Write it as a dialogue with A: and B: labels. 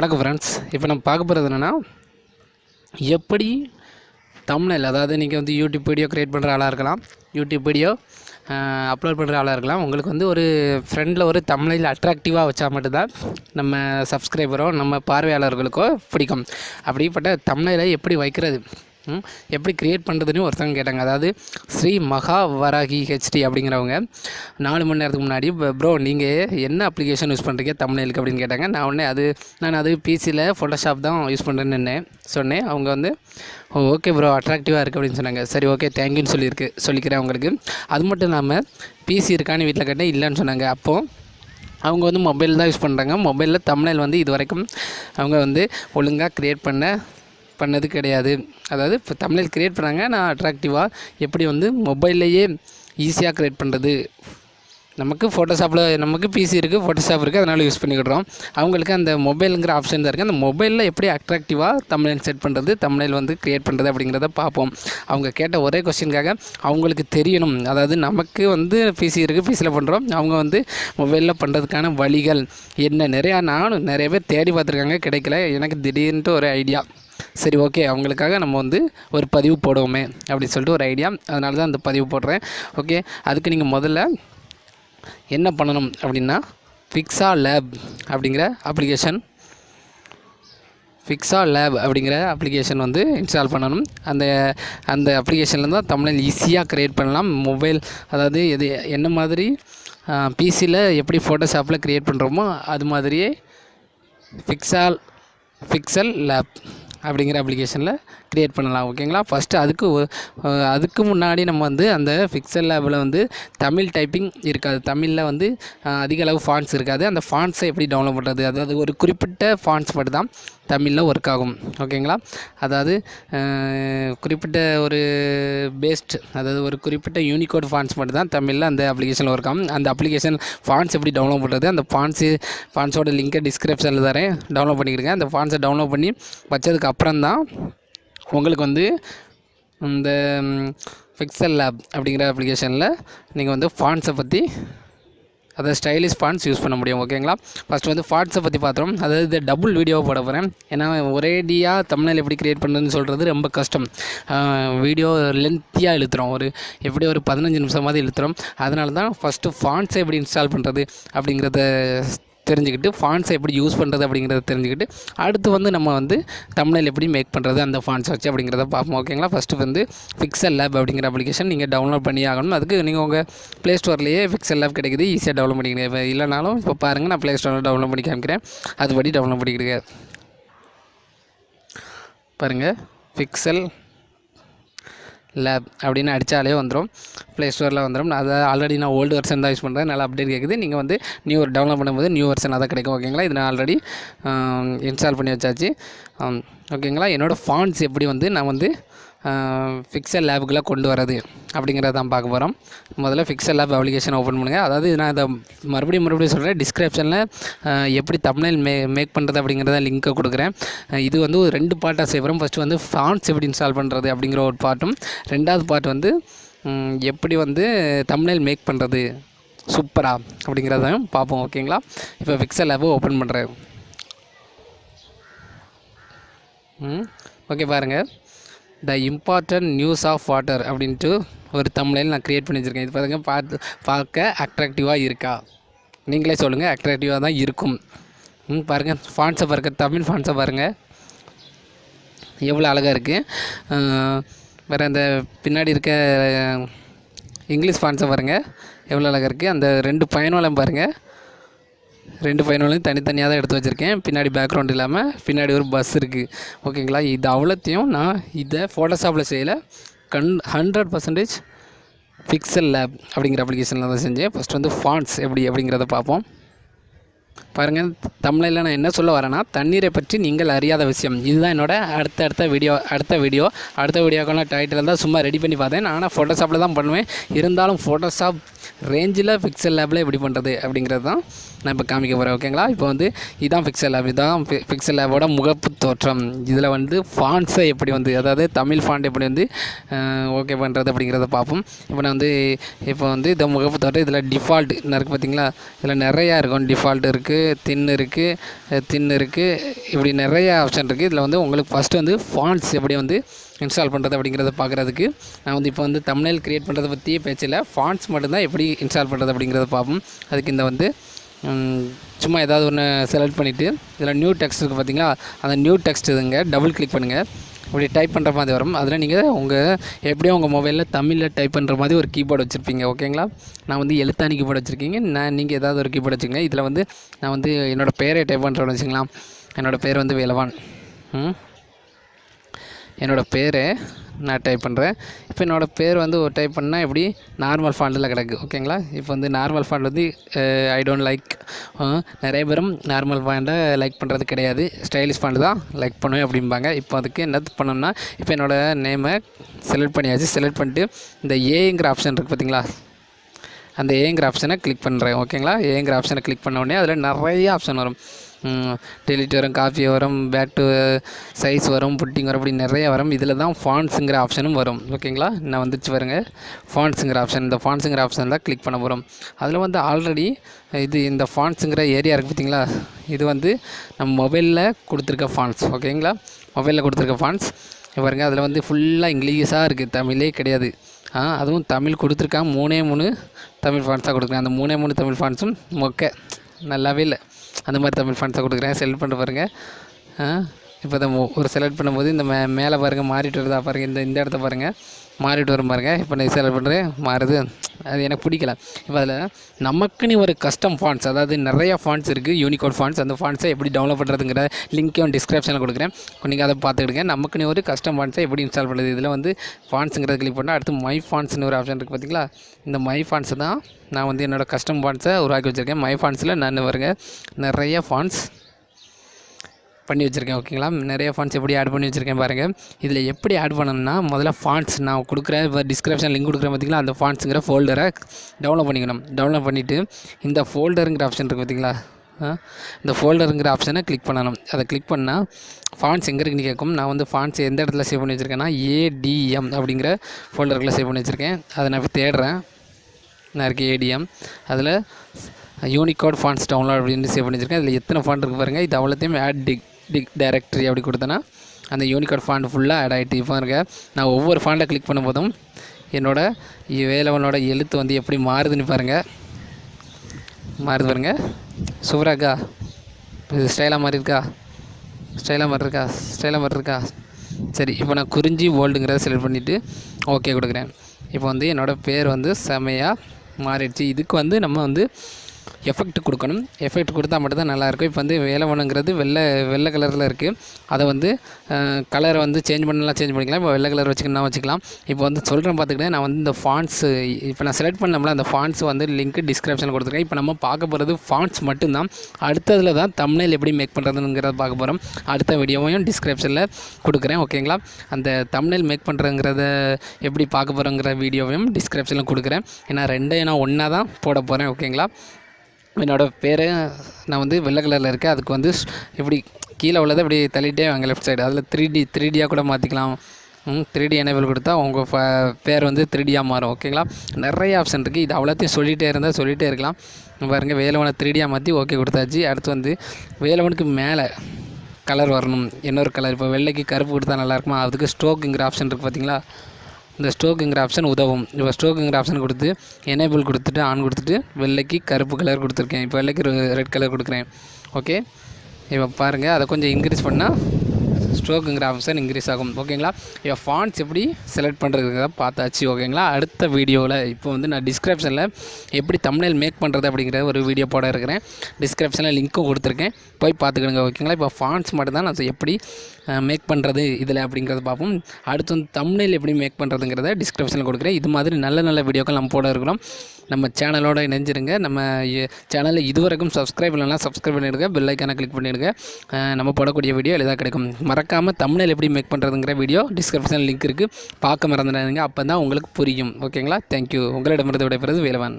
A: வணக்கம் ஃப்ரெண்ட்ஸ் இப்போ நம்ம பார்க்க போகிறது என்னென்னா எப்படி தமிழில் அதாவது நீங்கள் வந்து யூடியூப் வீடியோ க்ரியேட் பண்ணுற ஆளாக இருக்கலாம் யூடியூப் வீடியோ அப்லோட் பண்ணுற ஆளாக இருக்கலாம். உங்களுக்கு வந்து ஒரு ஃப்ரெண்டில் ஒரு தமிழில் அட்ராக்டிவாக வச்சா மட்டும்தான் நம்ம சப்ஸ்கிரைபரோ நம்ம பார்வையாளர்களுக்கோ பிடிக்கும். அப்படிப்பட்ட தமிழில் எப்படி வைக்கிறது? எப்படி க்ரியேட் பண்ணுறதுன்னு ஒருத்தவங்க கேட்டாங்க. அதாவது ஸ்ரீ மகா வராகி ஹெச்டி அப்படிங்கிறவங்க நாலு மணி நேரத்துக்கு முன்னாடி ப்ரோ நீங்கள் என்ன அப்ளிகேஷன் யூஸ் பண்ணுறீங்க தமிழுக்கு அப்படின்னு கேட்டாங்க. நான் உடனே அது நான் அது பிசியில் ஃபோட்டோஷாப் தான் யூஸ் பண்ணுறேன்னு சொன்னேன். அவங்க வந்து ஓ ஓகே ப்ரோ அட்ராக்டிவாக இருக்குது அப்படின்னு சொன்னாங்க. சரி ஓகே தேங்க்யூன்னு சொல்லியிருக்கு சொல்லிக்கிறேன் அவங்களுக்கு அது மட்டும் இல்லாமல் பிசி இருக்கான்னு வீட்டில் கேட்டேன் இல்லைன்னு சொன்னாங்க. அப்போது அவங்க வந்து மொபைல் தான் யூஸ் பண்ணுறாங்க மொபைலில் தமிழில் வந்து இது வரைக்கும் அவங்க வந்து ஒழுங்காக க்ரியேட் பண்ண பண்ணது கிடையாது. அதாவது இப்போ தமிழில் க்ரியேட் பண்ணாங்க நான் அட்ராக்டிவாக எப்படி வந்து மொபைல்லையே ஈஸியாக க்ரியேட் பண்ணுறது நமக்கு ஃபோட்டோஷாப்பில் நமக்கு பிசி இருக்குது ஃபோட்டோஷாப் இருக்குது அதனால் யூஸ் பண்ணிக்கிடுறோம். அவங்களுக்கு அந்த மொபைலுங்கிற ஆப்ஷன் தான் இருக்குது அந்த மொபைலில் எப்படி அட்ராக்டிவாக தமிழில் செட் பண்ணுறது தமிழில் வந்து க்ரியேட் பண்ணுறது அப்படிங்கிறத பார்ப்போம். அவங்க கேட்ட ஒரே கொஸ்டினுக்காக அவங்களுக்கு தெரியணும். அதாவது நமக்கு வந்து பிசி இருக்குது பிசியில் பண்ணுறோம் அவங்க வந்து மொபைலில் பண்ணுறதுக்கான வழிகள் என்ன? நிறையா நானும் நிறைய பேர் தேடி பார்த்துருக்காங்க. கிடைக்கல. எனக்கு திடீர்னுட்டு ஒரு ஐடியா சரி ஓகே அவங்களுக்காக நம்ம வந்து ஒரு பதிவு போடுவோமே அப்படின்னு சொல்லிட்டு ஒரு ஐடியா அதனால தான் அந்த பதிவு போடுறேன். ஓகே அதுக்கு நீங்கள் முதல்ல என்ன பண்ணணும் அப்படின்னா ஃபிக்ஸா லேப் அப்படிங்கிற அப்ளிகேஷன் ஃபிக்ஸா லேப் அப்படிங்கிற அப்ளிகேஷன் வந்து இன்ஸ்டால் பண்ணணும். அந்த அந்த அப்ளிகேஷனில் தான் தமிழில் ஈஸியாக க்ரியேட் பண்ணலாம். மொபைல் அதாவது எது என்ன மாதிரி பிசியில் எப்படி ஃபோட்டோஷாப்பில் க்ரியேட் பண்ணுறோமோ அது மாதிரியே ஃபிக்ஸால் ஃபிக்சல் லேப் அப்படிங்கிற அப்ளிகேஷனில் க்ரியேட் பண்ணலாம் ஓகேங்களா ஃபஸ்ட்டு அதுக்கு அதுக்கு முன்னாடி நம்ம வந்து அந்த ஃபிக்சல் லேபில் வந்து தமிழ் டைப்பிங் இருக்காது. தமிழில் வந்து அதிக அளவு ஃபாண்ட்ஸ் இருக்காது. அந்த ஃபாண்ட்ஸை எப்படி டவுன்லோட் பண்ணுறது அதாவது ஒரு குறிப்பிட்ட ஃபாண்ட்ஸ் மட்டும் தான் தமிழில் ஒர்க் ஆகும் ஓகேங்களா அதாவது குறிப்பிட்ட ஒரு பேஸ்ட் அதாவது ஒரு குறிப்பிட்ட யூனிகோட் ஃபாண்ட்ஸ் மட்டும் தான் தமிழில் அந்த அப்ளிகேஷனில் ஒர்க் ஆகும். அந்த அப்ளிகேஷன் ஃபாண்ட்ஸ் எப்படி டவுன்லோட் பண்ணுறது அந்த ஃபாண்ட்ஸு ஃபாண்ட்ஸோட லிங்க்கை டிஸ்கிரிப்ஷனில் தரேன். டவுன்லோட் பண்ணிக்கிடுங்க. அந்த ஃபாண்ட்ஸை டவுன்லோட் பண்ணி வச்சதுக்கு அப்புறம் தான் உங்களுக்கு வந்து இந்த ஃபிக்சல் லேப் அப்படிங்கிற அப்ளிகேஷனில் நீங்கள் வந்து ஃபாண்ட்ஸை பற்றி அதை ஸ்டைலிஷ் ஃபாண்ட்ஸ் யூஸ் பண்ண முடியும் ஓகேங்களா ஃபஸ்ட் வந்து ஃபாண்ட்ஸை பற்றி பார்த்தோம் அதாவது இது டபுள் வீடியோவை போட போகிறேன் ஏன்னா ஒரேடியாக தமிழில் எப்படி க்ரியேட் பண்ணுறதுன்னு சொல்கிறது ரொம்ப கஷ்டம். வீடியோ லென்த்தியாக இழுத்துறோம் ஒரு எப்படி ஒரு பதினஞ்சு நிமிஷமாவது இழுத்துறோம் அதனால தான் ஃபஸ்ட்டு ஃபாண்ட்ஸை எப்படி இன்ஸ்டால் பண்ணுறது அப்படிங்கிறத தெரிஞ்சுக்கிட்டு ஃபாண்ட்ஸை எப்படி யூஸ் பண்ணுறது அப்படிங்கிறத தெரிஞ்சுக்கிட்டு அடுத்து வந்து நம்ம வந்து தமிழில் எப்படி மேக் பண்ணுறது அந்த ஃபாண்ட்ஸ் வச்சு அப்படிங்கிறத பார்ப்போம் ஓகேங்களா ஃபஸ்ட்டு வந்து ஃபிக்சல் லேப் அப்படிங்கிற அப்ளிகேஷன் நீங்கள் டவுன்லோட் பண்ணி ஆகணும். அதுக்கு நீங்கள் உங்கள் ப்ளே ஸ்டோர்லேயே ஃபிக்சல் லேப் கிடைக்குது. ஈஸியாக டவுன்லோட் பண்ணிக்கிறேன் இப்போ இல்லைனாலும் இப்போ பாருங்கள் நான் ப்ளே ஸ்டோரில் டவுன்லோட் பண்ணி காமிக்கிறேன். அதுபடி டவுன்லோட் பண்ணிக்கிடுங்க. பாருங்கள் ஃபிக்சல் லேப் அப்படின்னு அடித்தாலே வந்துடும் ப்ளே ஸ்டோரில் வந்துடும் அதை ஆல்ரெடி நான் ஓல்டு வெர்ஷன் தான் யூஸ் பண்ணுறேன் நல்லா அப்டேட் கேட்குது நீங்கள் வந்து நியூ டவுன்லோட் பண்ணும்போது நியூ வெர்ஷன் அதான் கிடைக்கும். ஓகேங்களா இது நான் ஆல்ரெடி இன்ஸ்டால் பண்ணி வச்சாச்சு. ஓகேங்களா என்னோடய ஃபாண்ட்ஸ் எப்படி வந்து நான் வந்து ஃபிக்சல் லேபுக்குள்ளே கொண்டு வரது அப்படிங்கிறத தான் பார்க்க போகிறோம் முதல்ல ஃபிக்சல் லேப் அப்ளிகேஷன் ஓப்பன் பண்ணுங்கள் அதாவது நான் இதை மறுபடியும் மறுபடியும் சொல்கிறேன் டிஸ்கிரிப்ஷனில் எப்படி தமிழில் மே மேக் பண்ணுறது அப்படிங்கிறத லிங்க்கை கொடுக்குறேன். இது வந்து ஒரு ரெண்டு பார்ட்டாக செய்கிறோம் ஃபஸ்ட்டு வந்து ஃபான்ஸ் எப்படி இன்ஸ்டால் பண்ணுறது அப்படிங்கிற ஒரு பார்ட்டும் ரெண்டாவது பார்ட் வந்து எப்படி வந்து தமிழில் மேக் பண்ணுறது சூப்பராக அப்படிங்கிறதையும் பார்ப்போம். ஓகேங்களா இப்போ ஃபிக்சல் லேபை ஓப்பன் பண்ணுறேன் ம் ஓகே பாருங்கள் the important news of water அப்படின்ட்டு ஒரு தமிழில் நான் க்ரியேட் பண்ணி வச்சுருக்கேன் இது பாருங்க பார்த்து பார்க்க அட்ராக்டிவாக இருக்கா? நீங்களே சொல்லுங்கள் அட்ராக்டிவாக தான் இருக்கும். ம் பாருங்கள் ஃபான்ஸை பாருங்கள் தமிழ் ஃபான்ஸை பாருங்கள் எவ்வளோ அழகாக இருக்குது வேறு அந்த பின்னாடி இருக்க இங்கிலீஷ் ஃபான்ஸை பாருங்கள் எவ்வளோ அழகாக இருக்குது அந்த ரெண்டு பயணம் பாருங்கள் ரெண்டு ஃபைனலையும் தனித்தனியாக தான் எடுத்து வச்சுருக்கேன். பின்னாடி பேக்ரவுண்ட் இல்லாமல் பின்னாடி ஒரு பஸ் இருக்குது ஓகேங்களா இது அவ்வளோத்தையும் நான் இதை ஃபோட்டோஷாப்பில் செய்யலை. கண் ஹண்ட்ரட் பர்சன்டேஜ் பிக்சல் லேப் அப்படிங்கிற அப்ளிகேஷனில் தான் செஞ்சேன். ஃபஸ்ட் வந்து ஃபாண்ட்ஸ் எப்படி அப்படிங்கிறத பார்ப்போம். பாருங்கள் தமிழில் நான் என்ன சொல்ல வரேன்னா தண்ணீரை பற்றி நீங்கள் அறியாத விஷயம். இதுதான் என்னோட அடுத்த அடுத்த வீடியோ அடுத்த வீடியோ அடுத்த வீடியோக்கான டைட்டில் தான் சும்மா ரெடி பண்ணி பார்த்தேன். ஆனால் ஃபோட்டோஷாப்பில் தான் பண்ணுவேன். இருந்தாலும் ஃபோட்டோஷாப் ரேஞ்சில் பிக்சல் லேபில் எப்படி பண்ணுறது அப்படிங்கிறது தான் நான் இப்போ காமிக்க போகிறேன் ஓகேங்களா இப்போ வந்து இதான் பிக்சல் லேப் இதான் பிக்சல் லேபோட முகப்பு தோற்றம். இதில் வந்து ஃபாண்ட்ஸை எப்படி வந்து அதாவது தமிழ் ஃபாண்ட் எப்படி வந்து ஓகே பண்ணுறது அப்படிங்கிறத பார்ப்போம். இப்போ நான் வந்து இப்போ வந்து இந்த முகப்பு தோற்றம் இதில் டிஃபால்ட் இருக்குது பார்த்தீங்களா இதில் நிறையா இருக்கும். டிஃபால்ட் இருக்குது தின் இருக்குது தின் இருக்குது இப்படி நிறைய ஆப்ஷன் இருக்குது இதில் வந்து உங்களுக்கு ஃபஸ்ட்டு வந்து ஃபாண்ட்ஸ் எப்படி வந்து இன்ஸ்டால் பண்ணுறது அப்படிங்கிறத பார்க்குறதுக்கு நான் வந்து இப்போ வந்து தமிழில் க்ரியேட் பண்ணுறதை பற்றியே பேச்சில் ஃபாண்ட்ஸ் மட்டும்தான் எப்படி இன்ஸ்டால் பண்ணுறது அப்படிங்கிறத பார்ப்போம். அதுக்கு இந்த வந்து சும்மா ஏதாவது ஒன்று செலக்ட் பண்ணிவிட்டு இதில் நியூ டெக்ஸ்ட் இருக்குது பார்த்தீங்களா அந்த நியூ டெக்ஸ்ட் இதுங்க டபுள் கிளிக் பண்ணுங்கள் இப்படி டைப் பண்ணுற மாதிரி வரும். அதில் நீங்கள் உங்கள் எப்படியும் உங்கள் மொபைலில் தமிழில் டைப் பண்ணுற மாதிரி ஒரு கீபோர்டு வச்சுருப்பீங்க ஓகேங்களா நான் வந்து எழுத்தாணி கீபோர்டு வச்சுருக்கீங்க. நான் நீங்கள் ஏதாவது ஒரு கீபோர்டு வச்சுக்கோங்க இதில் வந்து நான் வந்து என்னோடய பேரை டைப் பண்ணுறேன்னு வச்சுக்கலாம் என்னோடய பேர் வந்து வேலவான். என்னோடய பேர் நான் டைப் பண்ணுறேன் இப்போ என்னோடய பேர் வந்து ஒரு டைப் பண்ணால் எப்படி? நார்மல் ஃபாண்டில் கிடக்கு. ஓகேங்களா இப்போ வந்து நார்மல் ஃபாண்ட் வந்து ஐ டோன்ட் லைக் நிறைய பேரும் நார்மல் ஃபாண்டை லைக் பண்ணுறது கிடையாது. ஸ்டைலிஷ் ஃபாண்ட் தான் லைக் பண்ணுவேன் அப்படிம்பாங்க. இப்போ அதுக்கு என்ன பண்ணோம்னா இப்போ என்னோடய நேமை செலக்ட் பண்ணியாச்சு. செலக்ட் பண்ணிட்டு இந்த ஏங்கிற ஆப்ஷன் இருக்குது பார்த்தீங்களா அந்த ஏங்கிற ஆப்ஷனை கிளிக் பண்ணுறேன் ஓகேங்களா ஏங்கிற ஆப்ஷனை கிளிக் பண்ண உடனே அதில் நிறைய ஆப்ஷன் வரும். டெலிட் வரும் காஃபி வரும் பேட்டு சைஸ் வரும் புட்டிங் வரும் அப்படி நிறைய வரும். இதில் தான் ஃபாண்ட்ஸுங்கிற ஆப்ஷனும் வரும். ஓகேங்களா நான் வந்துச்சு பாருங்க. ஃபாண்ட்ஸுங்கிற ஆப்ஷன் இந்த ஃபாண்ட்ஸுங்கிற ஆப்ஷன் தான் கிளிக் பண்ண போகிறோம் அதில் வந்து ஆல்ரெடி இது இந்த ஃபாண்ட்ஸுங்கிற ஏரியா இருக்குது பார்த்தீங்களா இது வந்து நம்ம மொபைலில் கொடுத்துருக்க ஃபாண்ட்ஸ் ஓகேங்களா மொபைலில் கொடுத்துருக்க ஃபாண்ட்ஸ் பாருங்கள் அதில் வந்து ஃபுல்லாக இங்கிலீஷாக இருக்குது தமிழே கிடையாது. ஆ அதுவும் தமிழ் கொடுத்துருக்கான் மூணே மூணு தமிழ் ஃபாண்ட்ஸாக கொடுக்குறேன் அந்த மூணே மூணு தமிழ் ஃபாண்ட்ஸும் மொக்க. நல்லாவே இல்லை. அந்த மாதிரி தமிழ் ஃபண்ட்ஸை கொடுக்குறேன். செலக்ட் பண்ண பாருங்கள் இப்போ தான் ஒரு செலக்ட் பண்ணும்போது இந்த மே மேலே பாருங்கள் மாறிட்டு வருதா பாருங்கள் இந்த இந்த இடத்த பாருங்கள் மாறிட்டு வரும் பாருங்கள் இப்போ நான் செலக்ட் பண்ணுறேன் மாறுது. அது எனக்கு பிடிக்கல. இப்போ அதில் நமக்குன்னு ஒரு கஸ்டம் ஃபாண்ட்ஸ் அதாவது நிறையா ஃபாண்ட்ஸ் இருக்குது யூனிகோட் ஃபாண்ட்ஸ் அந்த ஃபாண்ட்ஸை எப்படி டவுன்லோட் பண்ணுறதுங்கிற லிங்க்கையும் டிஸ்கிரிப்ஷனில் கொடுக்குறேன். நீங்கள் அதை பார்த்துக்கிடுங்க. நமக்குன்னு ஒரு கஸ்டம் ஃபாண்ட்ஸை எப்படி இன்ஸ்டால் பண்ணுறது இதில் வந்து ஃபாண்ட்ஸுங்கிறத கிளிக் பண்ணால் அடுத்து மை ஃபாண்ட்ஸ்னு ஒரு ஆப்ஷன் இருக்குது பார்த்தீங்களா இந்த மை ஃபாண்ட்ஸ் தான் நான் வந்து என்னோடய கஸ்டம் ஃபாண்ட்ஸை உருவாக்கி வச்சுருக்கேன். மை ஃபாண்ட்ஸில் நான் வருங்க. நிறைய ஃபாண்ட்ஸ் பண்ணி வச்சுருக்கேன் ஓகேங்களா? நிறைய ஃபாண்ட்ஸ் எப்படி ஆட் பண்ணி வச்சுருக்கேன் பாருங்கள் இதில் எப்படி ஆட் பண்ணணும்னா முதல்ல ஃபாண்ட்ஸ் நான் கொடுக்குற இப்போ டிஸ்கிரிப்ஷன் லிங்க் கொடுக்குறேன் பார்த்திங்களா அந்த ஃபாண்ட்ஸுங்கிற ஃபோல்டரை டவுன்லோட் பண்ணிக்கணும். டவுன்லோட் பண்ணிவிட்டு இந்த ஃபோல்டருங்கிற ஆப்ஷன் இருக்குது பார்த்தீங்களா இந்த ஃபோல்டருங்கிற ஆப்ஷனை கிளிக் பண்ணணும். அதை கிளிக் பண்ணால் ஃபாண்ட்ஸ் எங்கே இருக்குன்னு கேட்கும். நான் வந்து ஃபாண்ட்ஸ் எந்த இடத்துல சேவ் பண்ணி வச்சுருக்கேன்னா ஏடிஎம் அப்படிங்கிற ஃபோல்டருக்குள்ளே சேவ் பண்ணி வச்சுருக்கேன். அதை நான் தேடுறேன். நான் இருக்கு ஏடிஎம் அதில் யூனிகோட் ஃபாண்ட்ஸ் டவுன்லோட் அப்படின்னு சேவ் பண்ணி வச்சுருக்கேன். அதில் எத்தனை ஃபாண்ட் இருக்குது பாருங்கள் இது அவ்வளோத்தையும் ஆட் டிக் டிக் டைரக்டரி அப்படி கொடுத்தேன்னா அந்த யூனிகோட் ஃபாண்ட் ஃபுல்லாக ஆட் ஆகிட்டு இப்போ இருக்க நான் ஒவ்வொரு ஃபாண்டை கிளிக் பண்ணும்போதும் என்னோடய வேலவனோட எழுத்து வந்து எப்படி மாறுதுன்னு பாருங்கள் மாறுது பாருங்க. சூப்பராக்கா இது ஸ்டைலாக மாதிரி இருக்கா? ஸ்டைலாக மாதிரி இருக்கா? ஸ்டைலாக மாதிரி இருக்கா? சரி இப்போ நான் குறிஞ்சி வேர்ல்டுங்கிறத செலக்ட் பண்ணிவிட்டு ஓகே கொடுக்குறேன். இப்போ வந்து என்னோடய பேர் வந்து செமையாக மாறிடுச்சு. இதுக்கு வந்து நம்ம வந்து எஃபெக்ட் கொடுக்கணும். எஃபெக்ட் கொடுத்தா மட்டும்தான் நல்லாயிருக்கும். இப்போ வந்து வேலவனங்கிறது வெள்ளை வெள்ளை கலரில் இருக்குது அதை வந்து கலரை வந்து சேஞ்ச் பண்ணலாம் சேஞ்ச் பண்ணிக்கலாம். இப்போ வெள்ளை கலர் வச்சுக்கணும் வச்சுக்கலாம். இப்போ வந்து சொல்கிறேன் பார்த்துக்கிட்டே நான் வந்து இந்த ஃபாண்ட்ஸு இப்போ நான் செலக்ட் பண்ணோம்ல அந்த ஃபாண்ட்ஸ் வந்து லிங்க் டிஸ்கிரிப்ஷனில் கொடுத்துருக்கேன். இப்போ நம்ம பார்க்க போகிறது ஃபாண்ட்ஸ் மட்டும்தான். அடுத்ததில் தான் தமிழில் எப்படி மேக் பண்ணுறதுங்கிறத பார்க்க போகிறோம் அடுத்த வீடியோவையும் டிஸ்கிரிப்ஷனில் கொடுக்குறேன் ஓகேங்களா அந்த தமிழில் மேக் பண்ணுறங்கிறத எப்படி பார்க்க போகிறோங்கிற வீடியோவையும் டிஸ்கிரிப்ஷனில் கொடுக்குறேன். ஏன்னா ரெண்டையும் நான் ஒன்றா தான் போட போகிறேன் ஓகேங்களா என்னோடய பேர் நான் வந்து வெள்ளை கலரில் இருக்கேன். அதுக்கு வந்து ஸ்- இப்படி கீழே உள்ளதை இப்படி தள்ளிட்டே வாங்க லெஃப்ட் சைடு அதில் த்ரீ டி த்ரீ டியாக கூட மாற்றிக்கலாம் த்ரீ டி எனேபிள் கொடுத்தா உங்கள் ஃப பேர் வந்து த்ரீ டியாக மாறும். ஓகேங்களா நிறைய ஆப்ஷன் இருக்குது இது அவ்வளோத்தையும் சொல்லிகிட்டே இருந்தால் சொல்லிகிட்டே இருக்கலாம். பாருங்கள் வேலவனை த்ரீ டியாக மாற்றி ஓகே கொடுத்தாச்சு. அடுத்து வந்து வேலவனுக்கு மேலே கலர் வரணும். இன்னொரு கலர் இப்போ வெள்ளைக்கு கருப்பு கொடுத்தா நல்லா இருக்குமா? அதுக்கு ஸ்ட்ரோக்குங்கிற ஆப்ஷன் இருக்குது பார்த்தீங்களா இந்த ஸ்ட்ரோக்குங்கிற ஆப்ஷன் உதவும். இப்போ ஸ்ட்ரோக்குங்கிற ஆப்ஷன் கொடுத்து எனேபிள் கொடுத்துட்டு ஆன் கொடுத்துட்டு வெள்ளைக்கு கருப்பு கலர் கொடுத்துருக்கேன். இப்போ வெள்ளைக்கு ரெட் கலர் கொடுக்குறேன். ஓகே இப்போ பாருங்கள் அதை கொஞ்சம் இன்க்ரீஸ் பண்ணால் ஸ்ட்ரோக்குங்கிற ஆப்ஷன் இன்க்ரீஸ் ஆகும். ஓகேங்களா இப்போ ஃபாண்ட்ஸ் எப்படி செலக்ட் பண்ணுறதுங்கிறத பார்த்தாச்சு. ஓகேங்களா அடுத்த வீடியோவில் இப்போ வந்து நான் டிஸ்கிரிப்ஷனில் எப்படி தமிழில் மேக் பண்ணுறது அப்படிங்கிற ஒரு வீடியோ போட இருக்கிறேன். டிஸ்கிரிப்ஷனில் லிங்க்கும் கொடுத்துருக்கேன். போய் பார்த்துக்கிடுங்க. ஓகேங்களா இப்போ ஃபாண்ட்ஸ் மட்டும் தான் நான் எப்படி மேக் பண்ணுறது இதில் அப்படிங்கிறத பார்ப்போம். அடுத்து வந்து தமிழில் எப்படி மேக் பண்ணுறதுங்கிறத டிஸ்கிரிப்ஷனில் கொடுக்குறேன். இது மாதிரி நல்ல நல்ல வீடியோக்கள் நம்ம போட இருக்கிறோம். நம்ம சேனலோட இணைஞ்சிருங்க. நம்ம சேனலில் இதுவரைக்கும் சப்ஸ்கிரைப் இல்லைனா சப்ஸ்கிரைப் பண்ணிடுங்க. பெல்லைக்கான கிளிக் பண்ணிடுங்க. நம்ம போடக்கூடிய வீடியோ எளிதாக கிடைக்கும். மறக்காமல் தமிழில் எப்படி மேக் பண்ணுறதுங்கிற வீடியோ டிஸ்கிரிப்ஷனில் லிங்க் இருக்குது பார்க்க மறந்துடாதீங்க. அப்போ தான் உங்களுக்கு புரியும். ஓகேங்களா தேங்க்யூ உங்களிடமிருந்து விடைபெறுவது வேலவன்.